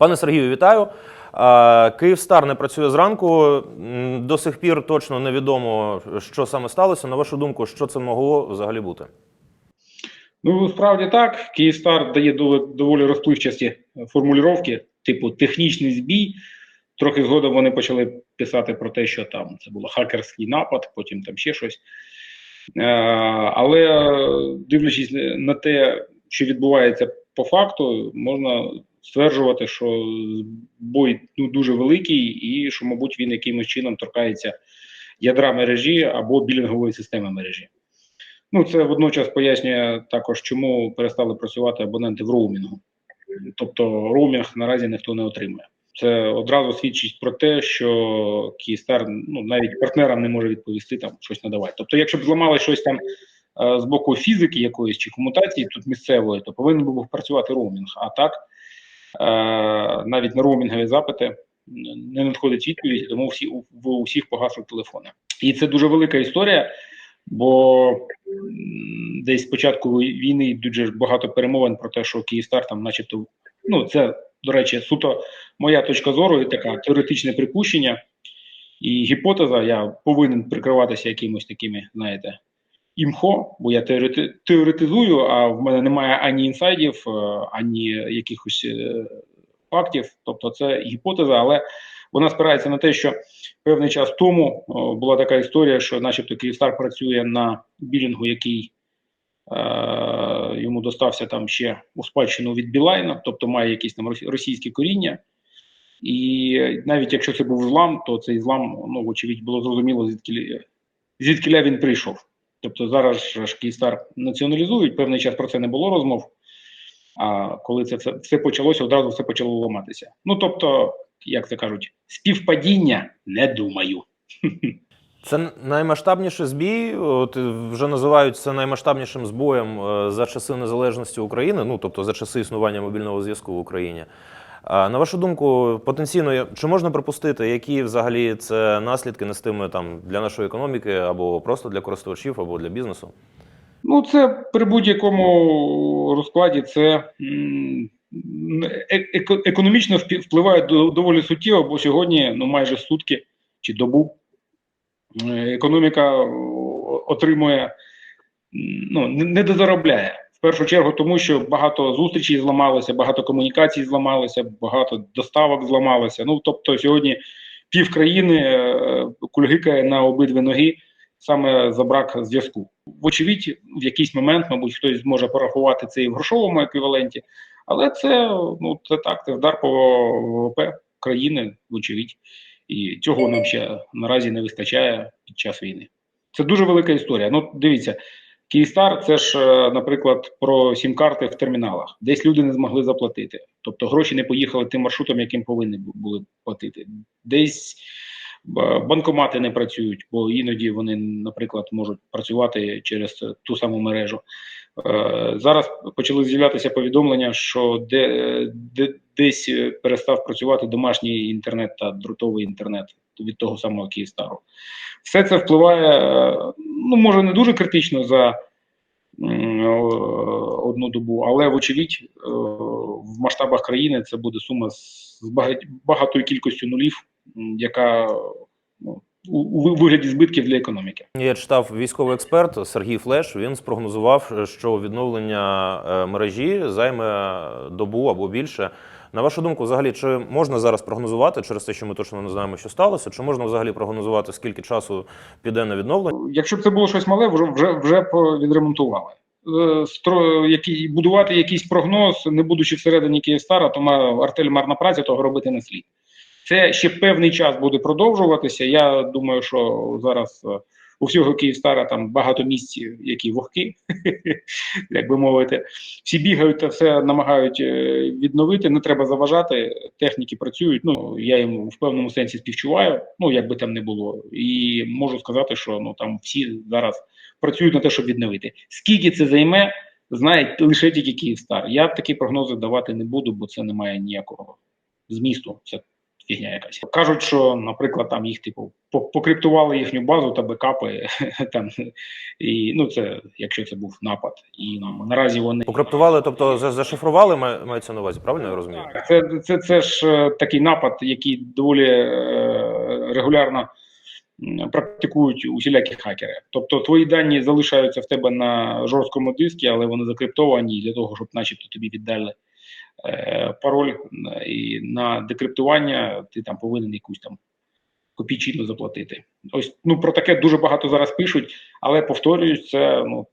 Пане Сергію, вітаю. Е, Київстар не працює зранку. До сих пір точно невідомо, що саме сталося. На вашу думку, що це могло взагалі бути? Ну, справді так. Київстар дає доволі, розпливчасті формулювання, типу технічний збій. Трохи згодом вони почали писати про те, що там це був хакерський напад, потім там ще щось. Е, але е, дивлячись на те, що відбувається по факту, можна стверджувати, що бой ну, дуже великий, і що, мабуть, він якимось чином торкається ядра мережі або білінгової системи мережі. Ну, це водночас пояснює також, чому перестали працювати абоненти в роумінгу. Тобто роумінг наразі ніхто не отримує. Це одразу свідчить про те, що Київстар ну, навіть партнерам не може відповісти там щось надавати. Тобто, якщо б зламали щось там е, з боку фізики якоїсь чи комутації тут місцевої, то повинен був працювати роумінг. А так навіть на роумінгові запити не надходить відповідь, тому всі в усіх погасли телефони. І це дуже велика історія. Бо десь з початку війни дуже багато перемовин про те, що Київстар там, начебто, ну це до речі, суто моя точка зору і така теоретичне припущення і гіпотеза. Я повинен прикриватися якимось такими, знаєте, імхо, бо я теорети, теоретизую, а в мене немає ані інсайдів, е, ані якихось е, фактів. Тобто, це гіпотеза, але вона спирається на те, що певний час тому була така історія, що, начебто, Київстар працює на білінгу, який е, йому достався там ще у спадщину від Білайна, тобто має якісь там росі- російське коріння. І навіть якщо це був злам, то цей злам, ну, вочевидь, було зрозуміло, звідки, звідкиля він прийшов. Тобто зараз ж Київстар націоналізують, певний час про це не було розмов. А коли це все, все почалося, одразу все почало ламатися. Ну тобто, як це кажуть, співпадіння не думаю. Це наймасштабніший збій. От вже називають це наймасштабнішим збоєм е, за часи незалежності України, ну тобто за часи існування мобільного зв'язку в Україні. На вашу думку, потенційно чи можна припустити, які взагалі це наслідки нестиме там для нашої економіки, або просто для користувачів, або для бізнесу? Ну, це при будь-якому розкладі це е- еко- економічно впливає доволі суттєво, бо сьогодні ну, майже сутки чи добу е, економіка отримує, ну, не дозаробляє. Першу чергу, тому що багато зустрічей зламалося, багато комунікацій зламалося, багато доставок зламалося. Ну, тобто, сьогодні пів країни е, кульгикає на обидві ноги саме за брак зв'язку. Вочевидь, в якийсь момент, мабуть, хтось зможе порахувати це і в грошовому еквіваленті, але це ну це так, це вдар по ВВП країни, вочевидь, і цього нам ще наразі не вистачає під час війни. Це дуже велика історія. Ну, дивіться, Київстар це ж, е, наприклад, про сім-карти в терміналах. Десь люди не змогли заплатити. Тобто гроші не поїхали тим маршрутом, яким повинні були платити. Десь банкомати не працюють, бо іноді вони, наприклад, можуть працювати через е, ту саму мережу. Е, Зараз почали з'являтися повідомлення, що де, де десь е, перестав працювати домашній інтернет та дротовий інтернет від того самого Київстару. Все це впливає, е, ну може не дуже критично за одну добу, але вочевидь е, в масштабах країни це буде сума з багатою кількістю нулів, яка ну, у, вигляді збитків для економіки. Я читав військовий експерт Сергій Флеш. Він спрогнозував, що відновлення е, мережі займе добу або більше. На вашу думку, взагалі, чи можна зараз прогнозувати через те, що ми точно не знаємо, що сталося? Чи можна взагалі прогнозувати, скільки часу піде на відновлення? Якщо б це було щось мале, вже вже, вже б відремонтували. Е, Стро, які, будувати якийсь прогноз, не будучи всередині Київстара, то артель марна праця, того робити не слід. Це ще певний час буде продовжуватися. Я думаю, що зараз е, у всього Київстара там багато місць, які вогкі, як би мовити. Всі бігають та все намагають е, відновити. Не треба заважати. Техніки працюють. Ну я їм в певному сенсі співчуваю. Ну як би там не було, і можу сказати, що ну там всі зараз працюють на те, щоб відновити. Скільки це займе, знає лише тільки Київстар. Я такі прогнози давати не буду, бо це не має ніякого змісту. Це фігня якась. Кажуть, що, наприклад, там їх типу покриптували їхню базу та бекапи. там і ну це якщо це був напад, і ну, наразі вони Покриптували, тобто зашифрували, має- мається на увазі, правильно я розумію? Так, Це, це, це ж е, такий напад, який доволі е, регулярно практикують усілякі хакери. Тобто твої дані залишаються в тебе на жорсткому диску, але вони закриптовані для того, щоб начебто тобі віддали пароль е, і на декриптування ти там повинен якусь там копійчину заплатити. Ось ну про таке дуже багато зараз пишуть, але повторююсь, це ну,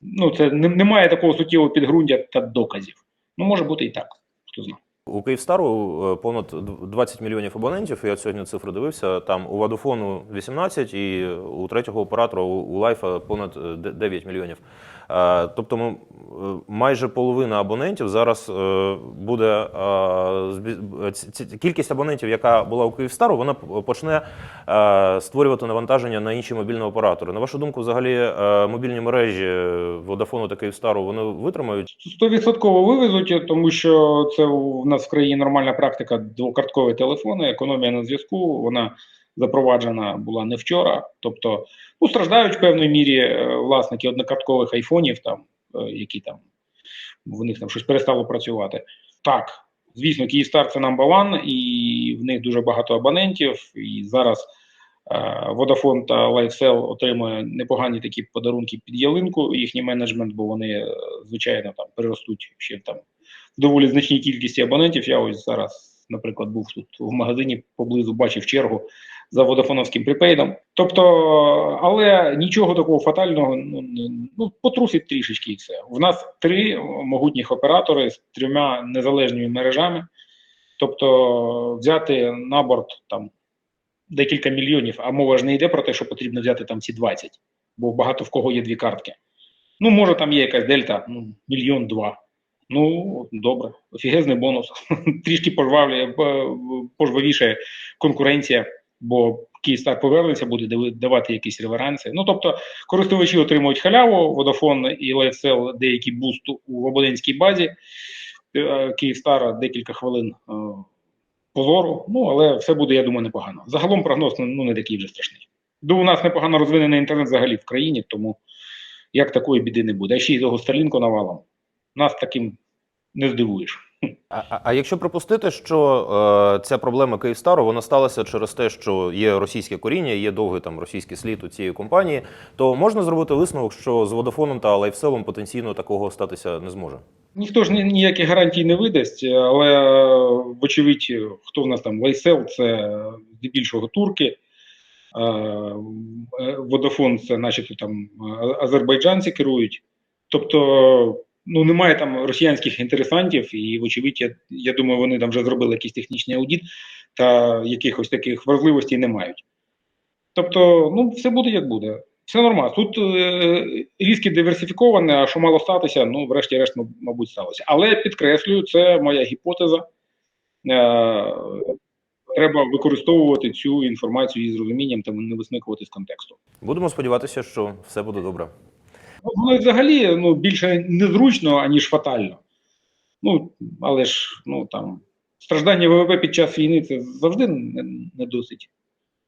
ну це немає такого суттєвого підґрунтя та доказів. Ну може бути і так, хто знає. У Київстару е, понад 20 мільйонів абонентів. Я сьогодні цифру дивився. Там у Водофону 18 і у третього оператора у Лайфа понад е, 9 мільйонів. Е, Тобто, е, майже половина абонентів зараз е, буде кількість абонентів, яка була у Київстару, вона почне створювати навантаження на інші мобільні оператори. На вашу думку, взагалі мобільні мережі Водофону та Київстару вони витримають? Стовідсотково вивезуть, тому що це у нас в країні нормальна практика двокарткові телефони, економія на зв'язку. Вона запроваджена була не вчора. Тобто, ну страждають в певній мірі е, власники однокарткових айфонів, там е, які там в них там щось перестало працювати. Так, звісно, Київстар це number one, і в них дуже багато абонентів. І зараз е, Vodafone та LifeCell отримує непогані такі подарунки під ялинку, їхній менеджмент, бо вони, звичайно, там переростуть ще там доволі значній кількості абонентів. Я ось зараз, наприклад, був тут в магазині поблизу, бачив чергу за водофоновським припейдом. Тобто, але нічого такого фатального ну, ну потрусить трішечки і все. В нас три могутніх оператори з трьома незалежними мережами. Тобто, взяти на борт там декілька мільйонів, а мова ж не йде про те, що потрібно взяти там ці 20, бо багато в кого є дві картки. Ну, може, там є якась дельта, ну, мільйон два. Ну, добре, офігезний бонус. Трішки пожвавлює, пожвавіше конкуренція, бо Київстар повернеться, буде давати якісь реверанси. Ну, тобто, користувачі отримують халяву, Vodafone і LifeCell деякий буст у абонентській базі. Е, Київстар декілька хвилин е, позору. Ну, але все буде, я думаю, непогано. Загалом прогноз ну, ну, не такий вже страшний. До у нас непогано розвинений інтернет взагалі в країні, тому як такої біди не буде. А ще й того Старлінку навалом. Нас таким не здивуєш. А, а- а якщо припустити, що е, ця проблема Київстару вона сталася через те, що є російське коріння, є довгий там російський слід у цієї компанії, то можна зробити висновок, що з Водофоном та Лайфселом потенційно такого статися не зможе. Ніхто ж ні- ніяких гарантій не видасть, але вочевидь, хто в нас там Лайсел, це здебільшого турки. Водофон це, начебто, там азербайджанці керують. Тобто, ну немає там росіянських інтересантів, і, вочевидь, я, я думаю, вони там вже зробили якийсь технічний аудит та якихось таких вразливостей не мають. Тобто, ну, все буде як буде. Все нормально. Тут е, різки диверсифіковані, а що мало статися, ну, врешті-решт, мабуть, сталося. Але підкреслюю, це моя гіпотеза. Е, треба використовувати цю інформацію із розумінням та не висмикувати з контексту. Будемо сподіватися, що все буде добре. Воно взагалі ну, більше незручно, аніж фатально. Ну, але ж ну, там, страждання ВВП під час війни це завжди не, не досить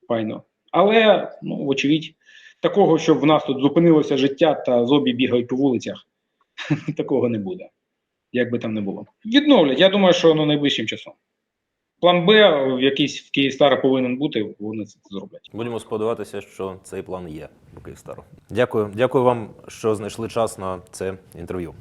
файно. Але, ну, вочевидь, такого, щоб в нас тут зупинилося життя та зомбі бігають по вулицях, такого не буде. Як би там не було. Відновлять, я думаю, що ну, найближчим часом. План Б, в якийсь в Київстара повинен бути, вони це зроблять. Будемо сподіватися, що цей план є у Київстару. Дякую, дякую вам, що знайшли час на це інтерв'ю.